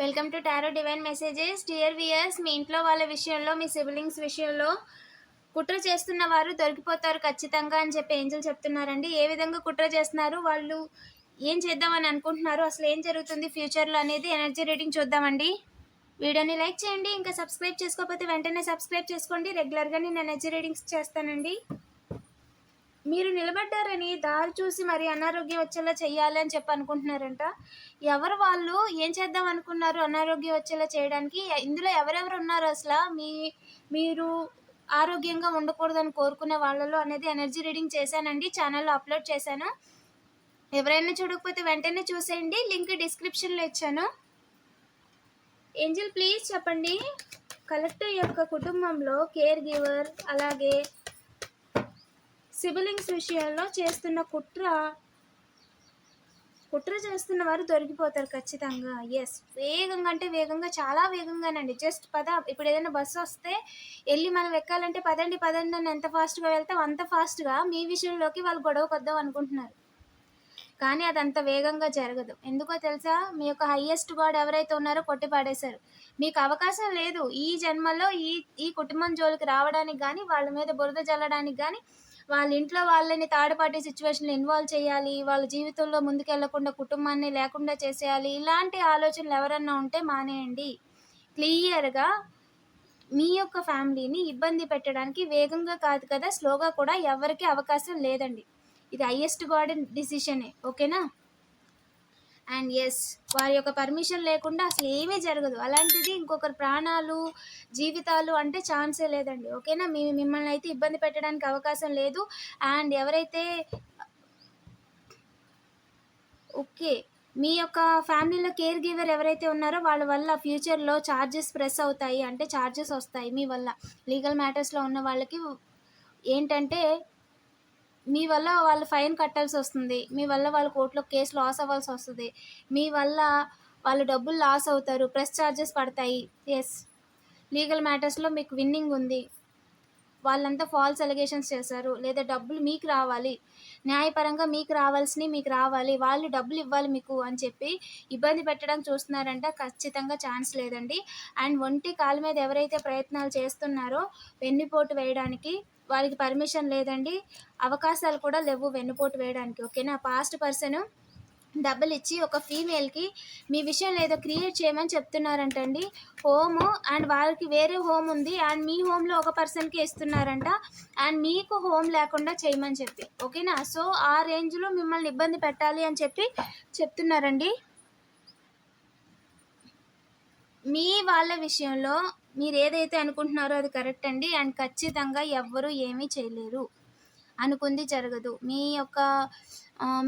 Welcome to tarot divine messages dear viewers మీ ఇంట్లో వాళ్ళ విషయంలో మీ సిబ్లింగ్స్ విషయంలో కుట్ర చేస్తున్న వారు దొరికిపోతారు ఖచ్చితంగా అని చెప్పి ఏంజల్ చెప్తున్నారండి. ఏ విధంగా కుట్ర చేస్తున్నారు? వాళ్ళు ఏం చేద్దామని అనుకుంటున్నారు? అసలు ఏం జరుగుతుంది? ఫ్యూచర్లో అనేది ఎనర్జీ రేటింగ్ చూద్దామండి. వీడియోని లైక్ చేయండి. ఇంకా సబ్స్క్రైబ్ చేసుకోకపోతే వెంటనే సబ్స్క్రైబ్ చేసుకోండి. రెగ్యులర్గా నేను ఎనర్జీ రీడింగ్స్ చేస్తానండి. మీరు నిలబడ్డారని దారి చూసి మరి అనారోగ్యం వచ్చేలా చేయాలి అని చెప్పి అనుకుంటున్నారంట. ఎవరు వాళ్ళు? ఏం చేద్దాం అనుకున్నారు అనారోగ్యం వచ్చేలా చేయడానికి? ఇందులో ఎవరెవరు ఉన్నారు అసలు? మీ మీరు ఆరోగ్యంగా ఉండకూడదని కోరుకునే వాళ్ళలో అనేది ఎనర్జీ రీడింగ్ చేశానండి. ఛానల్లో అప్లోడ్ చేశాను. ఎవరైనా చూడకపోతే వెంటనే చూసేయండి. లింక్ డిస్క్రిప్షన్లో ఇచ్చాను. ఏంజిల్ ప్లీజ్ చెప్పండి. కలెక్టర్ యొక్క కుటుంబంలో కేర్ గివర్ అలాగే సిబిలింగ్స్ విషయంలో చేస్తున్న కుట్ర కుట్ర చేస్తున్న వారు దొరికిపోతారు ఖచ్చితంగా. ఎస్ వేగంగా అంటే వేగంగా చాలా వేగంగానండి. జస్ట్ పద ఇప్పుడు ఏదైనా బస్సు వస్తే వెళ్ళి మనం ఎక్కాలంటే పదండి పదండి అని ఎంత ఫాస్ట్గా వెళ్తాం అంత ఫాస్ట్గా మీ విషయంలోకి వాళ్ళు గొడవ కొద్దాం అనుకుంటున్నారు. కానీ అది అంత వేగంగా జరగదు. ఎందుకో తెలుసా? మీ యొక్క హయ్యెస్ట్ గాడ్ ఎవరైతే ఉన్నారో కొట్టి పాడేశారు. మీకు అవకాశం లేదు. ఈ జన్మలో ఈ ఈ కుటుంబం జోలికి రావడానికి కానీ వాళ్ళ మీద బురద జల్లడానికి కానీ వాళ్ళ ఇంట్లో వాళ్ళని థర్డ్ పార్టీ సిచ్యువేషన్లో ఇన్వాల్వ్ చేయాలి వాళ్ళ జీవితంలో ముందుకెళ్ళకుండా కుటుంబాన్ని లేకుండా చేసేయాలి ఇలాంటి ఆలోచనలు ఎవరన్నా ఉంటే మానేయండి. క్లియర్గా మీ యొక్క ఫ్యామిలీని ఇబ్బంది పెట్టడానికి వేగంగా కాదు కదా స్లోగా కూడా ఎవరికి అవకాశం లేదండి. ఇది హయ్యెస్ట్ గాడ్ డిసిషనే ఓకేనా అండ్ ఎస్ వారి యొక్క పర్మిషన్ లేకుండా అసలు ఏమీ జరగదు. అలాంటిది ఇంకొకరి ప్రాణాలు జీవితాలు అంటే ఛాన్సే లేదండి. ఓకేనా మీ మిమ్మల్ని అయితే ఇబ్బంది పెట్టడానికి అవకాశం లేదు. అండ్ ఎవరైతే ఓకే మీ యొక్క ఫ్యామిలీలో కేర్ గివర్ ఎవరైతే ఉన్నారో వాళ్ళ వల్ల ఫ్యూచర్లో ఛార్జెస్ ప్రెస్ అవుతాయి. అంటే ఛార్జెస్ వస్తాయి మీ వల్ల. లీగల్ మ్యాటర్స్లో ఉన్న వాళ్ళకి ఏంటంటే మీ వల్ల వాళ్ళు ఫైన్ కట్టాల్సి వస్తుంది. మీ వల్ల వాళ్ళు కోర్టులో కేసు లాస్ అవ్వాల్సి వస్తుంది. మీ వల్ల వాళ్ళు డబ్బులు లాస్ అవుతారు. ప్రెస్ ఛార్జెస్ పడతాయి. ఎస్ లీగల్ మ్యాటర్స్లో మీకు విన్నింగ్ ఉంది. వాళ్ళంతా ఫాల్స్ అలిగేషన్స్ చేశారు. లేదా డబ్బులు మీకు రావాలి. న్యాయపరంగా మీకు రావాల్సినవి మీకు రావాలి. వాళ్ళు డబ్బులు ఇవ్వాలి మీకు అని చెప్పి ఇబ్బంది పెట్టడం చూస్తున్నారంటే. ఖచ్చితంగా ఛాన్స్ లేదండి. అండ్ ఒంటి కాలు మీద ఎవరైతే ప్రయత్నాలు చేస్తున్నారో వెన్నుపోటు వేయడానికి వారికి పర్మిషన్ లేదండి. అవకాశాలు కూడా లేవు వెన్నుపోటు వేయడానికి ఓకేనా పాస్ట్ పర్సన్ డబ్బులు ఇచ్చి ఒక ఫీమేల్కి మీ విషయం ఏదో క్రియేట్ చేయమని చెప్తున్నారంటండి. హోమ్ అండ్ వాళ్ళకి వేరే హోమ్ ఉంది అండ్ మీ హోమ్లో ఒక పర్సన్కి ఇస్తున్నారంట అండ్ మీకు హోమ్ లేకుండా చేయమని చెప్పి ఓకేనా సో ఆ రేంజ్లో మిమ్మల్ని ఇబ్బంది పెట్టాలి అని చెప్పి చెప్తున్నారండి. మీ వాళ్ళ విషయంలో మీరు ఏదైతే అనుకుంటున్నారో అది కరెక్ట్ అండి. అండ్ ఖచ్చితంగా ఎవ్వరూ ఏమీ చేయలేరు. అనుకుంది జరగదు. మీ యొక్క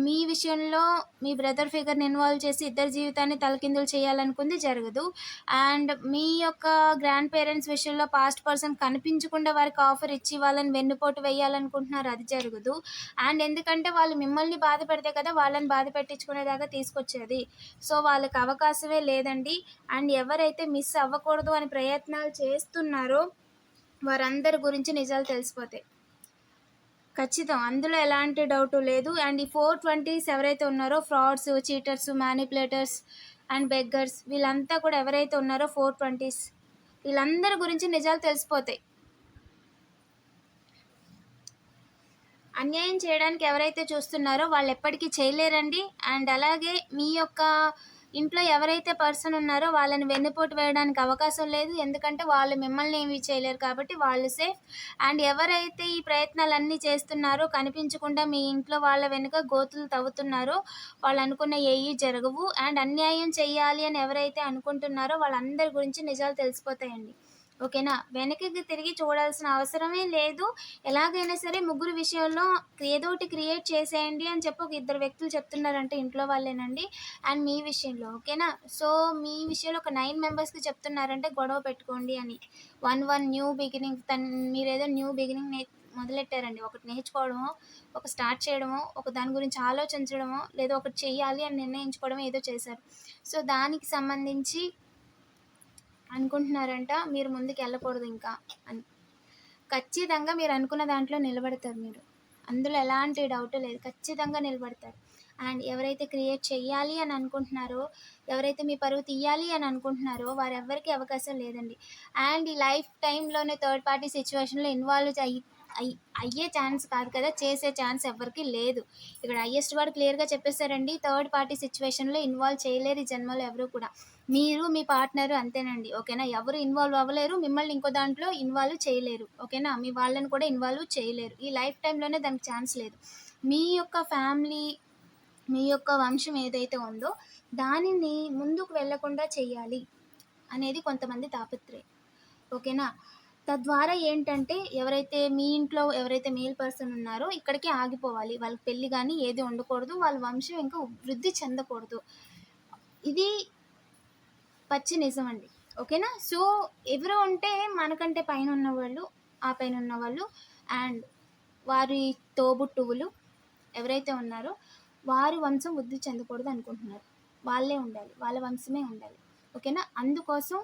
మీ విషయంలో మీ బ్రదర్ ఫిగర్ని ఇన్వాల్వ్ చేసి ఇద్దరి జీవితాన్ని తలకిందులు చేయాలనుకుంది జరగదు. అండ్ మీ యొక్క గ్రాండ్ పేరెంట్స్ విషయంలో పాస్ట్ పర్సన్ కనిపించకుండా వారికి ఆఫర్ ఇచ్చి వాళ్ళని వెన్నుపోటు వేయాలనుకుంటున్నారు అది జరగదు. అండ్ ఎందుకంటే వాళ్ళు మిమ్మల్ని బాధ పెడితే కదా వాళ్ళని బాధ పెట్టించుకునేదాకా తీసుకొచ్చేది. సో వాళ్ళకి అవకాశమే లేదండి. అండ్ ఎవరైతే మిస్ అవ్వకూడదు అని ప్రయత్నాలు చేస్తున్నారో వారందరి గురించి నిజాలు తెలిసిపోతాయి. ఖచ్చితం. అందులో ఎలాంటి డౌట్ లేదు. అండ్ ఈ ఫోర్ ట్వంటీస్ ఎవరైతే ఉన్నారో frauds cheaters manipulators and beggars వీళ్ళంతా కూడా ఎవరైతే ఉన్నారో ఫోర్ ట్వంటీస్ వీళ్ళందరి గురించి నిజాలు తెలిసిపోతాయి. అన్యాయం చేయడానికి ఎవరైతే చూస్తున్నారో వాళ్ళు ఎప్పటికీ చేయలేరండి. అండ్ అలాగే మీ యొక్క ఇంట్లో ఎవరైతే పర్సన్ ఉన్నారో వాళ్ళని వెన్నుపోటు వేయడానికి అవకాశం లేదు. ఎందుకంటే వాళ్ళు మిమ్మల్ని ఏమీ చేయలేరు కాబట్టి వాళ్ళు సేఫ్ అండ్ ఎవరైతే ఈ ప్రయత్నాలన్నీ చేస్తున్నారో కనిపించకుండా మీ ఇంట్లో వాళ్ళ వెనుక గోతులు తవ్వుతున్నారో వాళ్ళు అనుకున్న ఏవి జరగవు. అండ్ అన్యాయం చేయాలి అని ఎవరైతే అనుకుంటున్నారో వాళ్ళందరి గురించి నిజాలు తెలిసిపోతాయండి. ఓకేనా? వెనక్కి తిరిగి చూడాల్సిన అవసరమే లేదు. ఎలాగైనా సరే ముగ్గురు విషయంలో ఏదో ఒకటి క్రియేట్ చేసేయండి అని చెప్పి ఒక ఇద్దరు వ్యక్తులు చెప్తున్నారంటే ఇంట్లో వాళ్ళేనండి. అండ్ మీ విషయంలో ఓకేనా? సో మీ విషయంలో ఒక నైన్ మెంబర్స్కి చెప్తున్నారంటే గొడవ పెట్టుకోండి అని. వన్ వన్ న్యూ బిగినింగ్ తన్ మీరు ఏదో న్యూ బిగినింగ్ నే మొదలెట్టారండి. ఒకటి నేర్చుకోవడమో ఒక స్టార్ట్ చేయడమో ఒక దాని గురించి ఆలోచించడమో లేదా ఒకటి చేయాలి అని నిర్ణయించుకోవడమో ఏదో చేశారు. సో దానికి సంబంధించి అనుకుంటున్నారంట మీరు ముందుకు వెళ్ళకూడదు ఇంకా అని ఖచ్చితంగా మీరు అనుకున్న దాంట్లో నిలబడతారు మీరు. అందులో ఎలాంటి డౌట్ లేదు ఖచ్చితంగా నిలబడతారు. అండ్ ఎవరైతే క్రియేట్ చేయాలి అని అనుకుంటున్నారో ఎవరైతే మీ పరువు తీయాలి అని అనుకుంటున్నారో వారెవ్వరికీ అవకాశం లేదండి. అండ్ ఈ లైఫ్ టైంలోనే థర్డ్ పార్టీ సిచ్యువేషన్లో ఇన్వాల్వ్ అయ్యి అయ్యే ఛాన్స్ కాదు కదా చేసే ఛాన్స్ ఎవరికి లేదు. ఇక్కడ హయ్యెస్ట్ వాడు క్లియర్గా చెప్పేశారండి థర్డ్ పార్టీ సిచ్యువేషన్లో ఇన్వాల్వ్ చేయలేరు ఈ జన్మలో ఎవరు కూడా. మీరు మీ పార్ట్నర్ అంతేనండి ఓకేనా? ఎవరు ఇన్వాల్వ్ అవ్వలేరు మిమ్మల్ని ఇంకో దాంట్లో ఇన్వాల్వ్ చేయలేరు ఓకేనా? మీ వాళ్ళని కూడా ఇన్వాల్వ్ చేయలేరు. ఈ లైఫ్ టైంలోనే దానికి ఛాన్స్ లేదు. మీ యొక్క ఫ్యామిలీ మీ యొక్క వంశం ఏదైతే ఉందో దానిని ముందుకు వెళ్ళకుండా చేయాలి అనేది కొంతమంది తాపత్రయం ఓకేనా? తద్వారా ఏంటంటే ఎవరైతే మీ ఇంట్లో ఎవరైతే మేల్ పర్సన్ ఉన్నారో ఇక్కడికి ఆగిపోవాలి. వాళ్ళకి పెళ్ళి కానీ ఏది ఉండకూడదు. వాళ్ళ వంశం ఇంకా వృద్ధి చెందకూడదు. ఇది పచ్చి నిజం అండి. ఓకేనా సో ఎవరు ఉంటే మనకంటే పైన ఉన్నవాళ్ళు ఆ పైన ఉన్నవాళ్ళు అండ్ వారి తోబుట్టువులు ఎవరైతే ఉన్నారో వారి వంశం వృద్ధి చెందకూడదు అనుకుంటున్నారు. వాళ్ళే ఉండాలి. వాళ్ళ వంశమే ఉండాలి. ఓకేనా అందుకోసం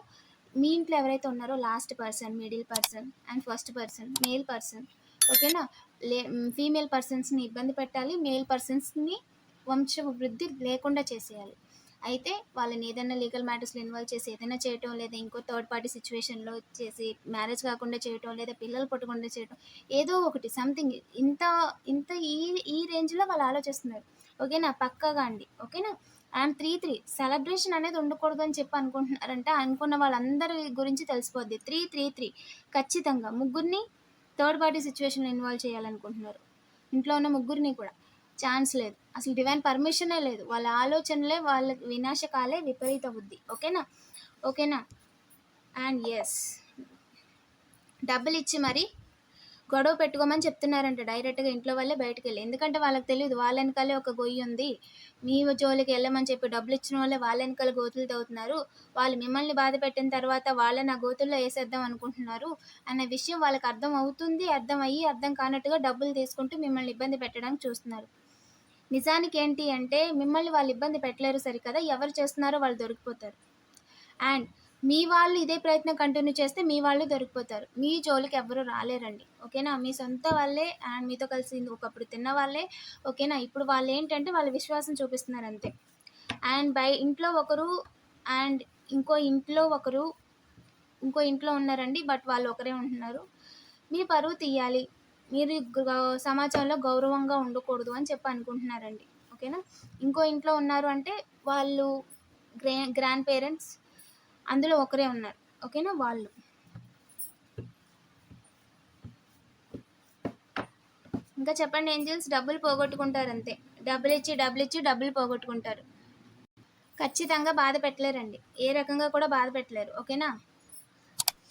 మీ ఇంట్లో ఎవరైతే ఉన్నారో last person middle person and first person male person ఓకేనా లే ఫీమేల్ పర్సన్స్ని ఇబ్బంది పెట్టాలి మేల్ పర్సన్స్ని వంశ వృద్ధి లేకుండా చేసేయాలి. అయితే వాళ్ళని ఏదైనా లీగల్ మ్యాటర్స్లో ఇన్వాల్వ్ చేసి ఏదైనా చేయటం లేదా ఇంకో థర్డ్ పార్టీ సిచ్యువేషన్లో చేసి మ్యారేజ్ కాకుండా చేయటం లేదా పిల్లలు పట్టకుండా చేయటం ఏదో ఒకటి సంథింగ్ ఇంత ఇంత ఈ ఈ రేంజ్లో వాళ్ళు ఆలోచిస్తున్నారు. ఓకేనా పక్కగా అండి ఓకేనా అండ్ త్రీ త్రీ సెలబ్రేషన్ అనేది ఉండకూడదు అని చెప్పి అనుకుంటున్నారంటే అనుకున్న వాళ్ళందరి గురించి తెలిసిపోద్ది. త్రీ త్రీ త్రీ ఖచ్చితంగా ముగ్గురిని థర్డ్ పార్టీ సిచ్యువేషన్లో ఇన్వాల్వ్ చేయాలనుకుంటున్నారు. ఇంట్లో ఉన్న ముగ్గురిని కూడా. ఛాన్స్ లేదు. అసలు డివైన్ పర్మిషనే లేదు. వాళ్ళ ఆలోచనలే వాళ్ళ వినాశకాలే విపరీత బుద్ధి ఓకేనా? ఓకేనా? అండ్ ఎస్ డబ్బులు ఇచ్చి మరి గొడవ పెట్టుకోమని చెప్తున్నారంట డైరెక్ట్గా ఇంట్లో వాళ్ళే బయటకు వెళ్ళి. ఎందుకంటే వాళ్ళకి తెలియదు వాళ్ళ వెనకాలే ఒక గొయ్యి ఉంది. మీ జోలికి వెళ్ళమని చెప్పి డబ్బులు ఇచ్చిన వాళ్ళే వాళ్ళ వెనకాల గోతులు తవ్వుతున్నారు. వాళ్ళు మిమ్మల్ని బాధ పెట్టిన తర్వాత వాళ్ళని ఆ గోతుల్లో వేసేద్దాం అనుకుంటున్నారు అన్న విషయం వాళ్ళకి అర్థం అవుతుంది అర్థం అయ్యి అర్థం కానట్టుగా డబ్బులు తీసుకుంటూ మిమ్మల్ని ఇబ్బంది పెట్టడానికి చూస్తున్నారు. నిజానికి ఏంటి అంటే మిమ్మల్ని వాళ్ళు ఇబ్బంది పెట్టలేరు సరికదా? ఎవరు చేస్తున్నారో వాళ్ళు దొరికిపోతారు. అండ్ మీ వాళ్ళు ఇదే ప్రయత్నం కంటిన్యూ చేస్తే మీ వాళ్ళు దొరికిపోతారు. మీ జోలికి ఎవరు రాలేరండి. ఓకేనా? మీ సొంత వాళ్ళే అండ్ మీతో కలిసి ఒకప్పుడు తిన్న వాళ్ళే. ఓకేనా? ఇప్పుడు వాళ్ళు ఏంటంటే వాళ్ళ విశ్వాసం చూపిస్తున్నారు అంతే. అండ్ బై ఇంట్లో ఒకరు అండ్ ఇంకో ఇంట్లో ఒకరు ఇంకో ఇంట్లో ఉన్నారండి బట్ వాళ్ళు ఒకరే ఉంటున్నారు. మీ పరువు తీయాలి. మీరు సమాజంలో గౌరవంగా ఉండకూడదు అని చెప్పి అనుకుంటున్నారండి. ఓకేనా? ఇంకో ఇంట్లో ఉన్నారు అంటే వాళ్ళు గ్రా గ్రాండ్ పేరెంట్స్ అందులో ఒకరే ఉన్నారు. ఓకేనా? వాళ్ళు. ఇంకా చెప్పండి ఏంజల్స్? డబ్బులు పోగొట్టుకుంటారు అంతే. డబ్బులు ఇచ్చి డబ్బులు ఇచ్చి డబ్బులు పోగొట్టుకుంటారు. ఖచ్చితంగా బాధ పెట్టలేరండి. ఏ రకంగా కూడా బాధ పెట్టలేరు. ఓకేనా?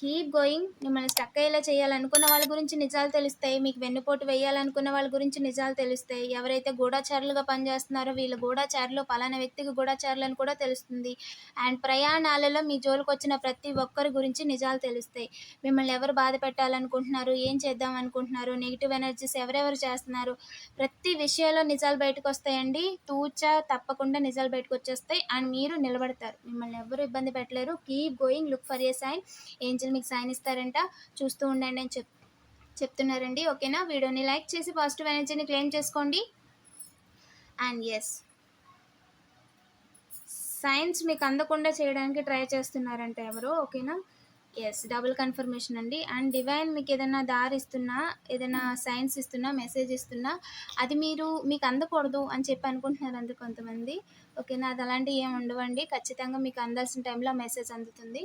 కీప్ గోయింగ్ మిమ్మల్ని స్టక్ అయ్యేలా చేయాలనుకున్న వాళ్ళ గురించి నిజాలు తెలుస్తాయి. మీకు వెన్నుపోటు వేయాలనుకున్న వాళ్ళ గురించి నిజాలు తెలుస్తాయి. ఎవరైతే గూఢచారులుగా పనిచేస్తున్నారో వీళ్ళ గూఢచారులు పలానా వ్యక్తికి గూఢచారులు అని కూడా తెలుస్తుంది. అండ్ ప్రయాణాలలో మీ జోలికి వచ్చిన ప్రతి ఒక్కరి గురించి నిజాలు తెలుస్తాయి. మిమ్మల్ని ఎవరు బాధ పెట్టాలనుకుంటున్నారు? ఏం చేద్దాం అనుకుంటున్నారు? నెగిటివ్ ఎనర్జీస్ ఎవరెవరు చేస్తున్నారు? ప్రతి విషయంలో నిజాలు బయటకు వస్తాయండి. తూచా తప్పకుండా నిజాలు బయటకు వచ్చేస్తాయి. అండ్ మీరు నిలబడతారు. మిమ్మల్ని ఎవరు ఇబ్బంది పెట్టలేరు. Keep going look for a sign teacher మీకు సైన్ ఇస్తారంట చూస్తూ ఉండండి అని చెప్ చెప్తున్నారండి. ఓకేనా? వీడియోని లైక్ చేసి పాజిటివ్ ఎనర్జీని క్లెయిమ్ చేసుకోండి. అండ్ ఎస్ సైన్స్ మీకు అందకుండా చేయడానికి ట్రై చేస్తున్నారంట ఎవరు? ఓకేనా? ఎస్ డబుల్ కన్ఫర్మేషన్ అండి. అండ్ డివైన్ మీకు ఏదైనా దారి ఇస్తున్నా ఏదైనా సైన్స్ ఇస్తున్నా మెసేజ్ ఇస్తున్నా అది మీరు మీకు అందకూడదు అని చెప్పి అనుకుంటున్నారు అందు కొంతమంది. ఓకేనా? అది అలాంటివి ఏమి ఉండవండి. ఖచ్చితంగా మీకు అందాల్సిన టైంలో మెసేజ్ అందుతుంది.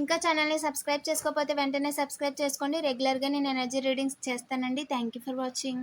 ఇంకా ఛానల్ని సబ్స్క్రైబ్ చేసుకోకపోతే వెంటనే సబ్స్క్రైబ్ చేసుకోండి. రెగ్యులర్గా నేను ఎనర్జీ రీడింగ్స్ చేస్తానండి. Thank you for watching